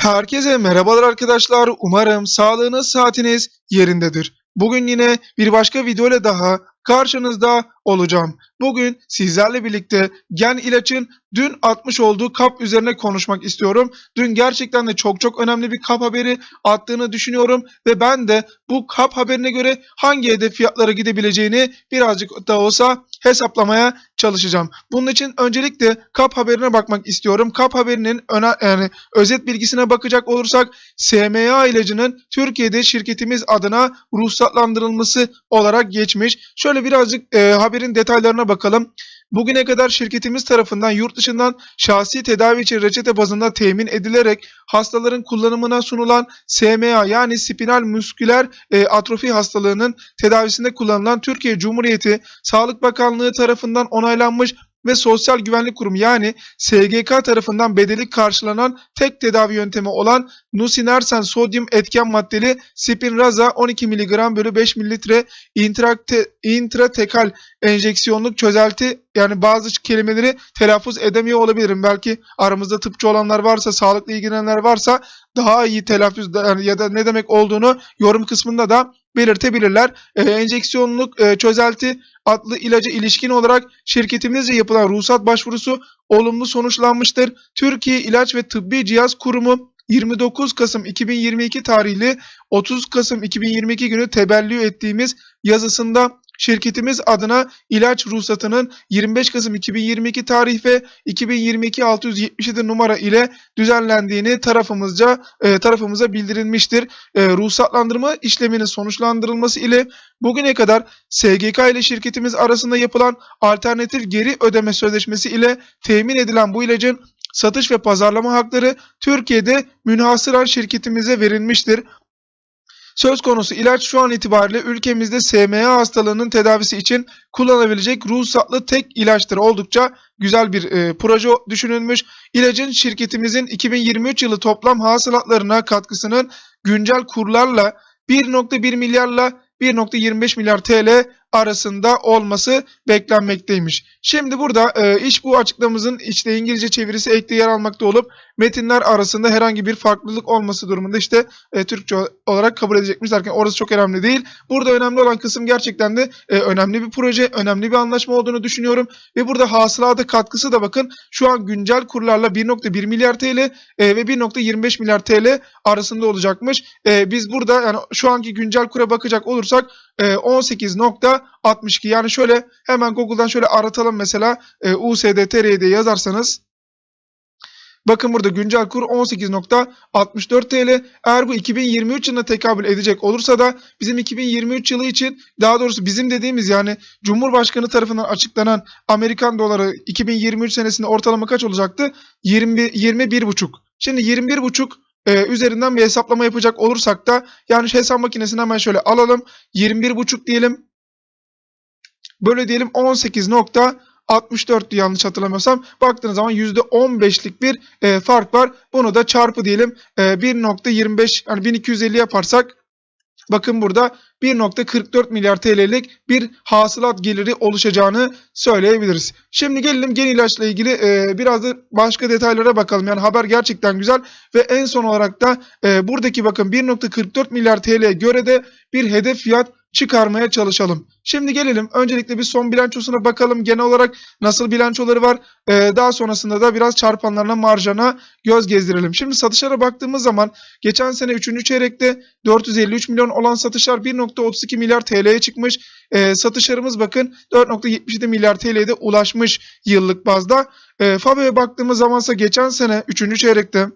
Herkese merhabalar arkadaşlar. Umarım sağlığınız, saatiniz yerindedir. Bugün yine bir başka video ile daha karşınızda olacağım. Bugün sizlerle birlikte Gen İlaç'ın dün atmış olduğu kap üzerine konuşmak istiyorum. Dün gerçekten de çok çok önemli bir kap haberi attığını düşünüyorum ve ben de bu kap haberine göre hangi hedef fiyatlara gidebileceğini birazcık da olsa hesaplamaya çalışacağım. Bunun için öncelikle kap haberine bakmak istiyorum. Kap haberinin öne, yani özet bilgisine bakacak olursak SMA ilacının Türkiye'de şirketimiz adına ruhsatlandırılması olarak geçmiş. Şöyle birazcık e, haberin detaylarına bakalım. Bugüne kadar şirketimiz tarafından yurt dışından şahsi tedavi için reçete bazında temin edilerek hastaların kullanımına sunulan SMA yani spinal musküler e, atrofi hastalığının tedavisinde kullanılan Türkiye Cumhuriyeti Sağlık Bakanlığı tarafından onaylanmış ve Sosyal Güvenlik Kurumu yani SGK tarafından bedeli karşılanan tek tedavi yöntemi olan nusinersen sodyum etken maddeli Spinraza 12 mg bölü 5 mililitre intratekal enjeksiyonluk çözelti yani bazı kelimeleri telaffuz edemiyor olabilirim. Belki aramızda tıpçı olanlar varsa, sağlıkla ilgilenenler varsa daha iyi telaffuz yani ya da ne demek olduğunu yorum kısmında da belirtebilirler. Ee, enjeksiyonluk e, çözelti adlı ilaca ilişkin olarak şirketimizce yapılan ruhsat başvurusu olumlu sonuçlanmıştır. Türkiye İlaç ve Tıbbi Cihaz Kurumu 29 Kasım 2022 tarihli 30 Kasım 2022 günü tebellü ettiğimiz yazısında şirketimiz adına ilaç ruhsatının 25 Kasım 2022 tarih ve 2022 677 numara ile düzenlendiğini tarafımızca e, tarafımıza bildirilmiştir. E, ruhsatlandırma işleminin sonuçlandırılması ile bugüne kadar SGK ile şirketimiz arasında yapılan alternatif geri ödeme sözleşmesi ile temin edilen bu ilacın satış ve pazarlama hakları Türkiye'de münhasıran şirketimize verilmiştir. Söz konusu ilaç şu an itibariyle ülkemizde SMA hastalığının tedavisi için kullanabilecek ruhsatlı tek ilaçtır. Oldukça güzel bir e, proje düşünülmüş. İlacın şirketimizin 2023 yılı toplam hasılatlarına katkısının güncel kurlarla 1.1 milyarla 1.25 milyar TL arasında olması beklenmekteymiş. Şimdi burada e, iş bu açıklamamızın işte İngilizce çevirisi ekli yer almakta olup metinler arasında herhangi bir farklılık olması durumunda işte e, Türkçe olarak kabul edecekmiş derken orası çok önemli değil. Burada önemli olan kısım gerçekten de e, önemli bir proje, önemli bir anlaşma olduğunu düşünüyorum ve burada hasılata katkısı da bakın şu an güncel kurlarla 1.1 milyar TL e, ve 1.25 milyar TL arasında olacakmış. E, biz burada yani şu anki güncel kura bakacak olursak e, 18.62 yani şöyle hemen Google'dan şöyle aratalım mesela e, USDTR diye yazarsanız Bakın burada güncel kur 18.64 TL. Eğer bu 2023 yılına tekabül edecek olursa da bizim 2023 yılı için daha doğrusu bizim dediğimiz yani Cumhurbaşkanı tarafından açıklanan Amerikan doları 2023 senesinde ortalama kaç olacaktı? 20 21,5. Şimdi 21,5 e, üzerinden bir hesaplama yapacak olursak da yani hesap makinesini hemen şöyle alalım. 21,5 diyelim. Böyle diyelim 18.64'tü yanlış hatırlamıyorsam. Baktığınız zaman %15'lik bir e, fark var. Bunu da çarpı diyelim e, 1.25 yani 1250 yaparsak bakın burada 1.44 milyar TL'lik bir hasılat geliri oluşacağını söyleyebiliriz. Şimdi gelelim gen ilaçla ilgili e, biraz da başka detaylara bakalım. Yani haber gerçekten güzel ve en son olarak da e, buradaki bakın 1.44 milyar TL'ye göre de bir hedef fiyat çıkarmaya çalışalım. Şimdi gelelim öncelikle bir son bilançosuna bakalım. Genel olarak nasıl bilançoları var. Ee, daha sonrasında da biraz çarpanlarına marjana göz gezdirelim. Şimdi satışlara baktığımız zaman geçen sene 3. çeyrekte 453 milyon olan satışlar 1.32 milyar TL'ye çıkmış. Ee, satışlarımız bakın 4.77 milyar TL'ye ulaşmış yıllık bazda. Ee, FABE'ye baktığımız zamansa geçen sene 3. çeyrekte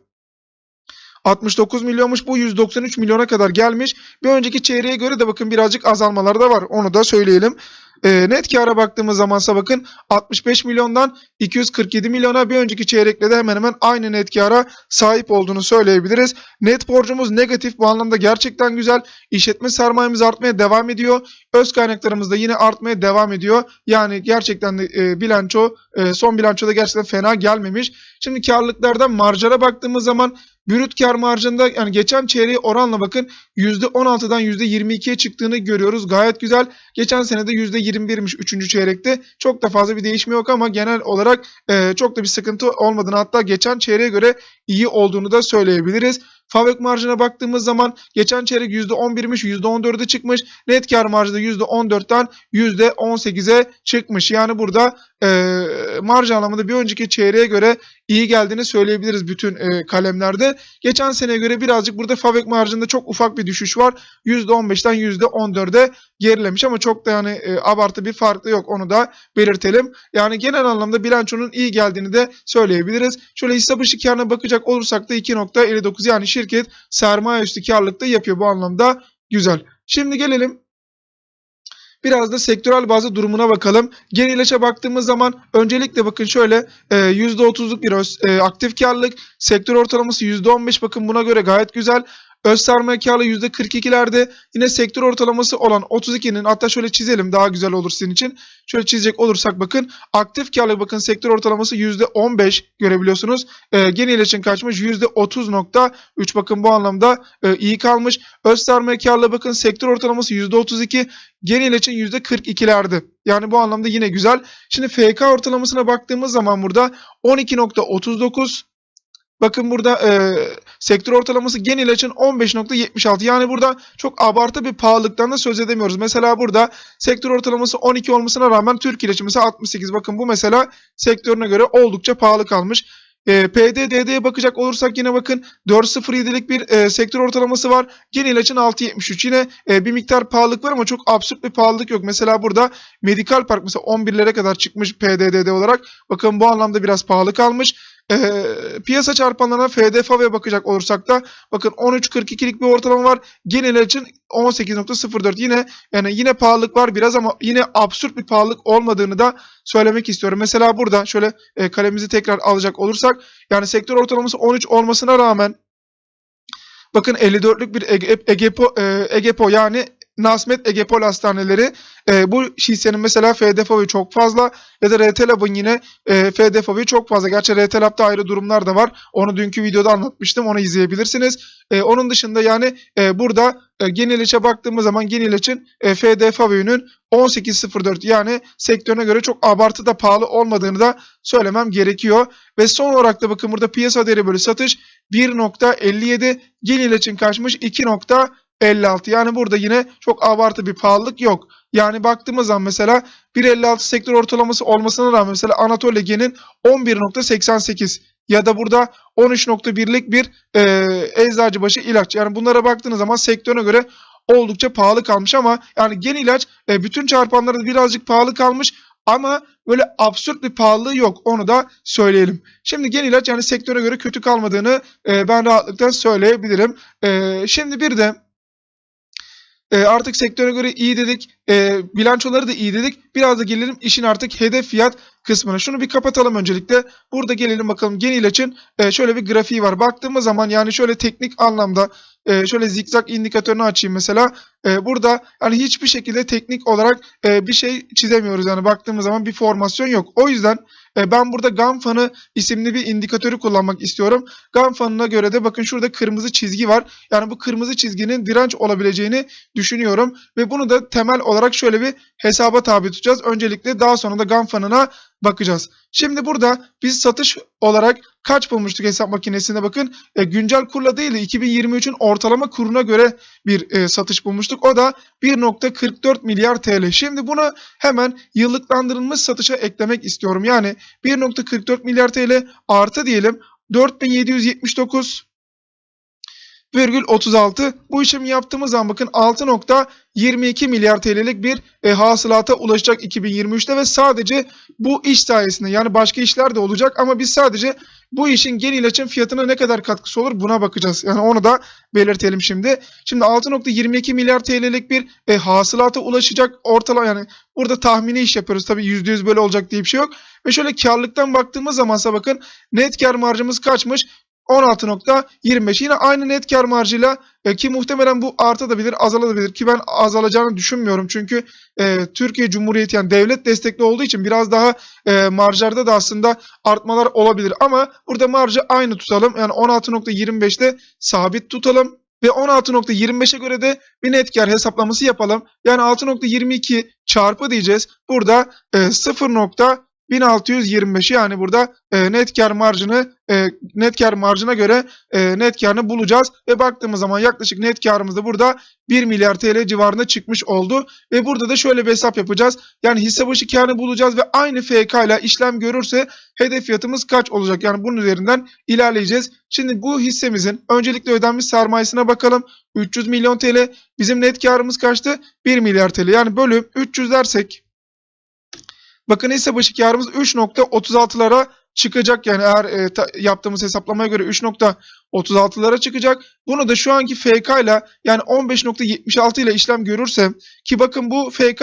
69 milyonmuş bu 193 milyona kadar gelmiş. Bir önceki çeyreğe göre de bakın birazcık azalmalar da var. Onu da söyleyelim. E, net kâra baktığımız zamansa bakın 65 milyondan 247 milyona bir önceki çeyrekle de hemen hemen aynı net kâra sahip olduğunu söyleyebiliriz. Net borcumuz negatif bu anlamda gerçekten güzel. İşletme sermayemiz artmaya devam ediyor. Öz kaynaklarımız da yine artmaya devam ediyor. Yani gerçekten de e, bilanço e, son bilançoda gerçekten fena gelmemiş. Şimdi karlılıklardan marjara baktığımız zaman brüt kar marjında yani geçen çeyreği oranla bakın %16'dan %22'ye çıktığını görüyoruz. Gayet güzel. Geçen sene de %21'miş 3. çeyrekte. Çok da fazla bir değişme yok ama genel olarak e, çok da bir sıkıntı olmadığını hatta geçen çeyreğe göre iyi olduğunu da söyleyebiliriz. Fabrik marjına baktığımız zaman geçen çeyrek %11'miş %14'e çıkmış. Net kar marjı da %14'ten %18'e çıkmış. Yani burada e, marj anlamında bir önceki çeyreğe göre iyi geldiğini söyleyebiliriz bütün e, kalemlerde. Geçen seneye göre birazcık burada fabrik marjında çok ufak bir düşüş var. %15'ten %14'e gerilemiş ama çok da yani e, abartı bir farkı yok onu da belirtelim. Yani genel anlamda bilançonun iyi geldiğini de söyleyebiliriz. Şöyle başı karına bakacak olursak da 2.59 yani şirket sermaye üstü karlılıkta yapıyor bu anlamda güzel. Şimdi gelelim Biraz da sektörel bazı durumuna bakalım. Genileşe baktığımız zaman öncelikle bakın şöyle e, %30'luk bir öz, e, aktif karlılık, sektör ortalaması %15 bakın buna göre gayet güzel. Öz sermaye karlılığı %42'lerde yine sektör ortalaması olan 32'nin hatta şöyle çizelim daha güzel olur sizin için. Şöyle çizecek olursak bakın aktif karlılık bakın sektör ortalaması %15 görebiliyorsunuz. E, genel için kaçmış %30.3 bakın bu anlamda e, iyi kalmış. Öz sermaye karlılığı bakın sektör ortalaması %32 genel için %42'lerde. Yani bu anlamda yine güzel. Şimdi FK ortalamasına baktığımız zaman burada 12.39 Bakın burada e, sektör ortalaması genel için 15.76. Yani burada çok abartı bir pahalılıktan da söz edemiyoruz. Mesela burada sektör ortalaması 12 olmasına rağmen Türkiye için mesela 68. Bakın bu mesela sektörüne göre oldukça pahalı kalmış. E, PDD'ye bakacak olursak yine bakın 4.07'lik bir e, sektör ortalaması var. Genel için 6.73. Yine e, bir miktar pahalılık var ama çok absürt bir pahalılık yok. Mesela burada Medikal Park mesela 11'lere kadar çıkmış PDD'de olarak. Bakın bu anlamda biraz pahalı kalmış. E, piyasa çarpanlarına FDFA'ya bakacak olursak da bakın 13.42'lik bir ortalama var. Genel için 18.04 yine yani yine pahalılık var biraz ama yine absürt bir pahalılık olmadığını da söylemek istiyorum. Mesela burada şöyle e, kalemizi tekrar alacak olursak yani sektör ortalaması 13 olmasına rağmen bakın 54'lük bir Ege, Egepo, Egepo yani Nasmet Egepol hastaneleri e, bu hissenin mesela FDFO'yu çok fazla ya da RT yine e, FDFO'yu çok fazla. Gerçi RT ayrı durumlar da var. Onu dünkü videoda anlatmıştım. Onu izleyebilirsiniz. E, onun dışında yani e, burada e, Geneliç'e baktığımız zaman Geneliç'in e, FDFO'nun 18.04 yani sektörüne göre çok abartı da pahalı olmadığını da söylemem gerekiyor. Ve son olarak da bakın burada piyasa değeri bölü satış 1.57 Geneliç'in kaçmış 2. 56. Yani burada yine çok abartı bir pahalılık yok. Yani baktığımız zaman mesela 1.56 sektör ortalaması olmasına rağmen mesela Anadolu Ege'nin 11.88 ya da burada 13.1'lik bir e, eczacıbaşı ilaç. Yani bunlara baktığınız zaman sektörüne göre oldukça pahalı kalmış ama yani gen ilaç e, bütün çarpanlarda birazcık pahalı kalmış ama böyle absürt bir pahalılığı yok. Onu da söyleyelim. Şimdi gen ilaç yani sektöre göre kötü kalmadığını e, ben rahatlıkla söyleyebilirim. E, şimdi bir de e, artık sektöre göre iyi dedik. E, bilançoları da iyi dedik. Biraz da gelelim işin artık hedef fiyat kısmına. Şunu bir kapatalım öncelikle. Burada gelelim bakalım Gen ilaçın e, şöyle bir grafiği var. Baktığımız zaman yani şöyle teknik anlamda e, şöyle zikzak indikatörünü açayım mesela. E, burada hani hiçbir şekilde teknik olarak e, bir şey çizemiyoruz. Yani baktığımız zaman bir formasyon yok. O yüzden e, ben burada Ganfan'ı isimli bir indikatörü kullanmak istiyorum. Ganfan'ına göre de bakın şurada kırmızı çizgi var. Yani bu kırmızı çizginin direnç olabileceğini düşünüyorum. Ve bunu da temel olarak şöyle bir hesaba tabi tutacağız. Öncelikle daha sonra da Ganfan'ına bakacağız. Şimdi burada biz satış olarak kaç bulmuştuk hesap makinesinde bakın. E, güncel kurla değil de 2023'ün ortalama kuruna göre bir e, satış bulmuştuk. O da 1.44 milyar TL. Şimdi bunu hemen yıllıklandırılmış satışa eklemek istiyorum. Yani 1.44 milyar TL artı diyelim 4779 virgül 36. Bu işlemi yaptığımız zaman bakın 6.22 milyar TL'lik bir e, hasılata ulaşacak 2023'te ve sadece bu iş sayesinde yani başka işler de olacak ama biz sadece bu işin gen ilaçın fiyatına ne kadar katkısı olur buna bakacağız. Yani onu da belirtelim şimdi. Şimdi 6.22 milyar TL'lik bir e, hasılata ulaşacak ortalama yani burada tahmini iş yapıyoruz. Tabii %100 böyle olacak diye bir şey yok. Ve şöyle karlılıktan baktığımız zamansa bakın net kar marjımız kaçmış? 16.25 yine aynı net kar marjıyla e, ki muhtemelen bu artabilir azalabilir. Ki ben azalacağını düşünmüyorum. Çünkü e, Türkiye Cumhuriyeti yani devlet destekli olduğu için biraz daha e, marjlarda da aslında artmalar olabilir. Ama burada marjı aynı tutalım. Yani 16.25'te sabit tutalım ve 16.25'e göre de bir net kar hesaplaması yapalım. Yani 6.22 çarpı diyeceğiz. Burada e, 0.1625 yani burada e, net kar marjını e, net kar marjına göre e, net karını bulacağız ve baktığımız zaman yaklaşık net karımız da burada 1 milyar TL civarında çıkmış oldu ve burada da şöyle bir hesap yapacağız. Yani hisse başı karını bulacağız ve aynı FK ile işlem görürse hedef fiyatımız kaç olacak? Yani bunun üzerinden ilerleyeceğiz. Şimdi bu hissemizin öncelikle ödenmiş sermayesine bakalım. 300 milyon TL. Bizim net karımız kaçtı? 1 milyar TL. Yani bölüm 300 dersek Bakın hisse başı karımız 3.36'lara çıkacak. Yani eğer e, ta- yaptığımız hesaplamaya göre 3.36'lara çıkacak. Bunu da şu anki FK ile yani 15.76 ile işlem görürsem ki bakın bu FK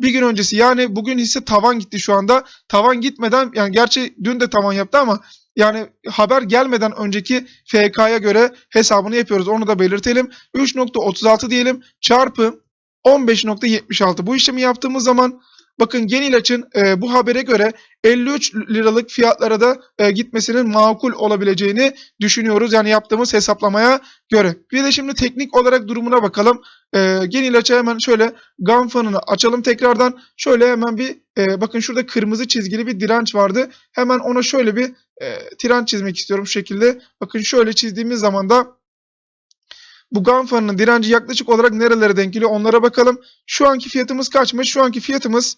bir gün öncesi yani bugün hisse tavan gitti şu anda. Tavan gitmeden yani gerçi dün de tavan yaptı ama yani haber gelmeden önceki FK'ya göre hesabını yapıyoruz. Onu da belirtelim. 3.36 diyelim çarpı 15.76. Bu işlemi yaptığımız zaman Bakın Gen İlaç'ın e, bu habere göre 53 liralık fiyatlara da e, gitmesinin makul olabileceğini düşünüyoruz. Yani yaptığımız hesaplamaya göre. Bir de şimdi teknik olarak durumuna bakalım. E, Gen İlaç'a hemen şöyle GAN fanını açalım tekrardan. Şöyle hemen bir e, bakın şurada kırmızı çizgili bir direnç vardı. Hemen ona şöyle bir e, direnç çizmek istiyorum şu şekilde. Bakın şöyle çizdiğimiz zaman da bu GAN fanının direnci yaklaşık olarak nerelere denk geliyor onlara bakalım. Şu anki fiyatımız kaçmış? Şu anki fiyatımız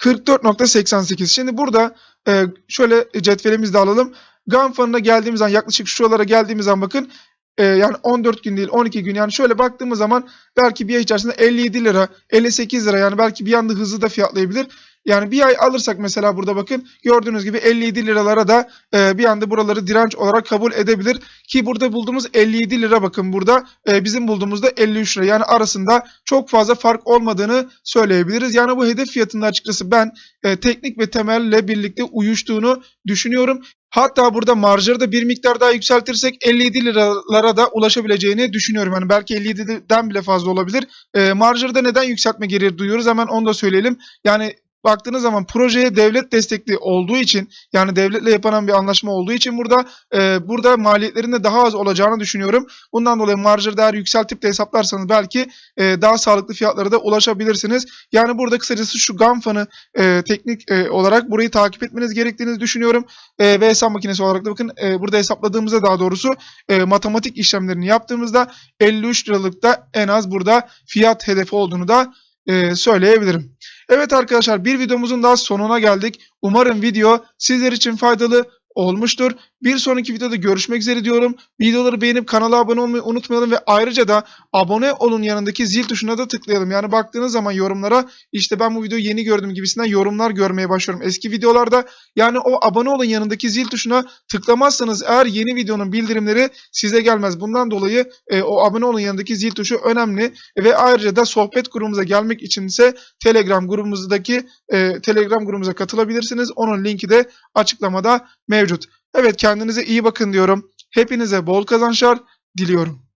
44.88. Şimdi burada e, şöyle cetvelimizi de alalım. GAN fanına geldiğimiz zaman yaklaşık şuralara geldiğimiz zaman bakın e, yani 14 gün değil 12 gün yani şöyle baktığımız zaman belki bir ay içerisinde 57 lira 58 lira yani belki bir anda hızlı da fiyatlayabilir. Yani bir ay alırsak mesela burada bakın gördüğünüz gibi 57 liralara da e, bir anda buraları direnç olarak kabul edebilir. Ki burada bulduğumuz 57 lira bakın burada e, bizim bulduğumuzda 53 lira. Yani arasında çok fazla fark olmadığını söyleyebiliriz. Yani bu hedef fiyatında açıkçası ben e, teknik ve temelle birlikte uyuştuğunu düşünüyorum. Hatta burada marjları da bir miktar daha yükseltirsek 57 liralara da ulaşabileceğini düşünüyorum. Yani belki 57'den bile fazla olabilir. E, marjları da neden yükseltme gereği duyuyoruz hemen onu da söyleyelim. Yani baktığınız zaman projeye devlet destekli olduğu için yani devletle yapılan bir anlaşma olduğu için burada e, burada maliyetlerin de daha az olacağını düşünüyorum. Bundan dolayı marjları değer yükseltip de hesaplarsanız belki e, daha sağlıklı fiyatlara da ulaşabilirsiniz. Yani burada kısacası şu GAN fanı e, teknik e, olarak burayı takip etmeniz gerektiğini düşünüyorum. E, ve hesap makinesi olarak da bakın e, burada hesapladığımızda daha doğrusu e, matematik işlemlerini yaptığımızda 53 liralıkta en az burada fiyat hedefi olduğunu da e, söyleyebilirim. Evet arkadaşlar bir videomuzun daha sonuna geldik. Umarım video sizler için faydalı olmuştur. Bir sonraki videoda görüşmek üzere diyorum. Videoları beğenip kanala abone olmayı unutmayalım ve ayrıca da abone olun yanındaki zil tuşuna da tıklayalım. Yani baktığınız zaman yorumlara işte ben bu videoyu yeni gördüm gibisinden yorumlar görmeye başlıyorum. Eski videolarda yani o abone olun yanındaki zil tuşuna tıklamazsanız eğer yeni videonun bildirimleri size gelmez. Bundan dolayı e, o abone olun yanındaki zil tuşu önemli ve ayrıca da sohbet grubumuza gelmek için ise Telegram grubumuzdaki e, Telegram grubumuza katılabilirsiniz. Onun linki de açıklamada mevcut. Evet kendinize iyi bakın diyorum. Hepinize bol kazançlar diliyorum.